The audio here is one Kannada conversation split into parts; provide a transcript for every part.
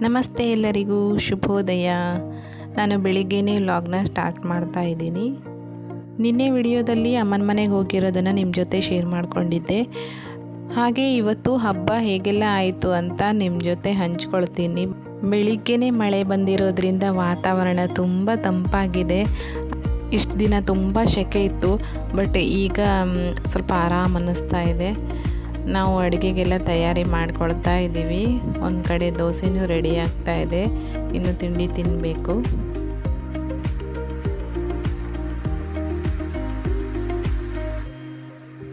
ನಮಸ್ತೆ ಎಲ್ಲರಿಗೂ, ಶುಭೋದಯ. ನಾನು ಬೆಳಿಗ್ಗೆನೇ ವ್ಲಾಗ್ನ ಸ್ಟಾರ್ಟ್ ಮಾಡ್ತಾ ಇದ್ದೀನಿ. ನಿನ್ನೆ ವಿಡಿಯೋದಲ್ಲಿ ಅಮ್ಮನ ಮನೆಗೆ ಹೋಗಿರೋದನ್ನು ನಿಮ್ಮ ಜೊತೆ ಶೇರ್ ಮಾಡಿಕೊಂಡಿದ್ದೆ. ಹಾಗೆ ಇವತ್ತು ಹಬ್ಬ ಹೇಗೆಲ್ಲ ಆಯಿತು ಅಂತ ನಿಮ್ಮ ಜೊತೆ ಹಂಚ್ಕೊಳ್ತೀನಿ. ಬೆಳಿಗ್ಗೆನೇ ಮಳೆ ಬಂದಿರೋದ್ರಿಂದ ವಾತಾವರಣ ತುಂಬ ತಂಪಾಗಿದೆ. ಇಷ್ಟು ದಿನ ತುಂಬ ಸೆಕೆ ಇತ್ತು ಬಟ್ ಈಗ ಸ್ವಲ್ಪ ಆರಾಮ್ ಅನ್ನಿಸ್ತಾ ಇದೆ. ನಾವು ಅಡುಗೆಗೆಲ್ಲ ತಯಾರಿ ಮಾಡ್ಕೊಳ್ತಾ ಇದ್ದೀವಿ. ಒಂದು ಕಡೆ ದೋಸೆನೂ ರೆಡಿ ಆಗ್ತಾ ಇದೆ. ಇನ್ನು ತಿಂಡಿ ತಿನ್ನಬೇಕು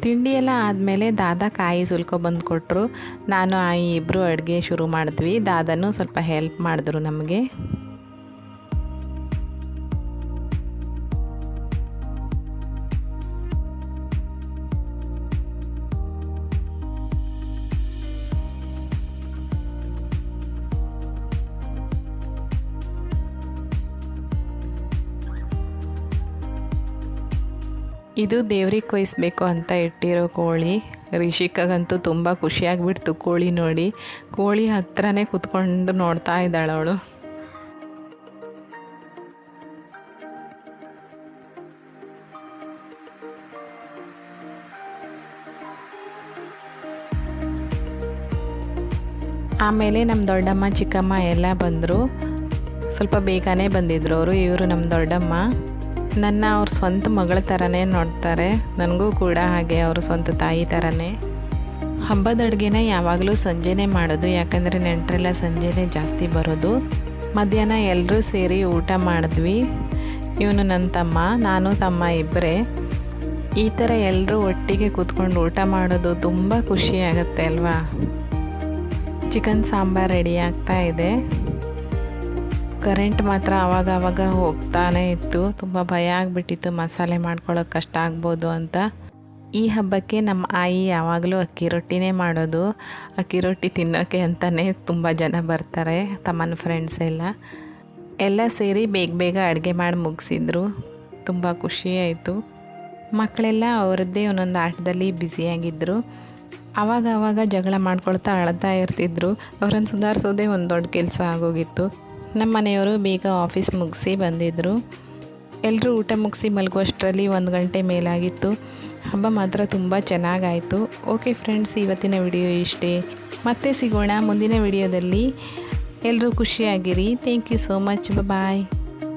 ತಿಂಡಿ ಎಲ್ಲ ಆದಮೇಲೆ ದಾದ ಕಾಯಿ ಸುಲ್ಕೊ ಬಂದು ಕೊಟ್ಟರು ನಾನು ಆಯಿ ಇಬ್ಬರು ಅಡುಗೆ ಶುರು ಮಾಡಿದ್ವಿ. ದಾದನೂ ಸ್ವಲ್ಪ ಹೆಲ್ಪ್ ಮಾಡಿದ್ರು ನಮಗೆ. ಇದು ದೇವ್ರಿಗೆ ಕೊಯ್ಸ್ಬೇಕು ಅಂತ ಇಟ್ಟಿರೋ ಕೋಳಿ. ರಿಷಿಕಾಗಂತೂ ತುಂಬ ಖುಷಿಯಾಗ್ಬಿಡ್ತು ಕೋಳಿ ನೋಡಿ. ಕೋಳಿ ಹತ್ರನೇ ಕುತ್ಕೊಂಡು ನೋಡ್ತಾ ಇದ್ದಾಳೆ ಅವಳು. ಆಮೇಲೆ ನಮ್ಮ ದೊಡ್ಡಮ್ಮ, ಚಿಕ್ಕಮ್ಮ ಎಲ್ಲ ಬಂದರು. ಸ್ವಲ್ಪ ಬೇಗನೆ ಬಂದಿದ್ರು ಅವರು, ಇವರು ನಮ್ಮ ದೊಡ್ಡಮ್ಮ. ನನ್ನ ಅವ್ರ ಸ್ವಂತ ಮಗಳ ಥರನೇ ನೋಡ್ತಾರೆ. ನನಗೂ ಕೂಡ ಹಾಗೆ ಅವ್ರ ಸ್ವಂತ ತಾಯಿ ಥರನೇ ಹಬ್ಬದ ಅಡುಗೆನ ಯಾವಾಗಲೂ ಸಂಜೆನೇ ಮಾಡೋದು, ಯಾಕಂದರೆ ನೆಂಟರೆಲ್ಲ ಸಂಜೆನೇ ಜಾಸ್ತಿ ಬರೋದು. ಮಧ್ಯಾಹ್ನ ಎಲ್ಲರೂ ಸೇರಿ ಊಟ ಮಾಡಿದ್ವಿ. ಇವನು ನನ್ನ ತಮ್ಮ, ನಾನು ತಮ್ಮ ಇಬ್ಬರೇ ಈ ಥರ ಎಲ್ಲರೂ ಒಟ್ಟಿಗೆ ಕೂತ್ಕೊಂಡು ಊಟ ಮಾಡೋದು ತುಂಬ ಖುಷಿ ಆಗುತ್ತೆ ಅಲ್ವಾ? ಚಿಕನ್ ಸಾಂಬಾರ್ ರೆಡಿ ಆಗ್ತಾ ಇದೆ. ಕರೆಂಟ್ ಮಾತ್ರ ಆವಾಗ ಆವಾಗ ಹೋಗ್ತಾನೆ ಇತ್ತು. ತುಂಬ ಭಯ ಆಗಿಬಿಟ್ಟಿತ್ತು. ಮಸಾಲೆ ಮಾಡ್ಕೊಳ್ಳೋಕೆ ಕಷ್ಟ ಆಗ್ಬೋದು ಅಂತ. ಈ ಹಬ್ಬಕ್ಕೆ ನಮ್ಮ ಆಯಿ ಯಾವಾಗಲೂ ಅಕ್ಕಿ ರೊಟ್ಟಿನೇ ಮಾಡೋದು. ಅಕ್ಕಿ ರೊಟ್ಟಿ ತಿನ್ನೋಕ್ಕೆ ಅಂತಲೇ ತುಂಬ ಜನ ಬರ್ತಾರೆ, ತಮ್ಮನ ಫ್ರೆಂಡ್ಸ್ ಎಲ್ಲ. ಎಲ್ಲ ಸೇರಿ ಬೇಗ ಬೇಗ ಅಡುಗೆ ಮಾಡಿ ಮುಗಿಸಿದ್ರು. ತುಂಬ ಆಯಿತು. ಮಕ್ಕಳೆಲ್ಲ ಅವರದ್ದೇ ಒಂದೊಂದು ಆಟದಲ್ಲಿ ಬ್ಯುಸಿಯಾಗಿದ್ದರು ಆವಾಗ ಆವಾಗ ಜಗಳ ಮಾಡ್ಕೊಳ್ತಾ ಅಳ್ತಾ ಇರ್ತಿದ್ರು. ಅವ್ರನ್ನ ಸುಧಾರಿಸೋದೇ ಒಂದು ದೊಡ್ಡ ಕೆಲಸ ಆಗೋಗಿತ್ತು. ನಮ್ಮ ಮನೆಯವರು ಬೇಗ ಆಫೀಸ್ ಮುಗಿಸಿ ಬಂದಿದ್ದರು ಎಲ್ಲರೂ ಊಟ ಮುಗಿಸಿ ಮಲಗುವಷ್ಟರಲ್ಲಿ ಒಂದು ಗಂಟೆ ಮೇಲಾಗಿತ್ತು. ಹಬ್ಬ ಮಾತ್ರ ತುಂಬ ಚೆನ್ನಾಗಾಯಿತು. ಓಕೆ ಫ್ರೆಂಡ್ಸ್ ಇವತ್ತಿನ ವಿಡಿಯೋ ಇಷ್ಟೇ. ಮತ್ತೆ ಸಿಗೋಣ ಮುಂದಿನ ವಿಡಿಯೋದಲ್ಲಿ ಎಲ್ಲರೂ ಖುಷಿಯಾಗಿರಿ. Thank you so much bye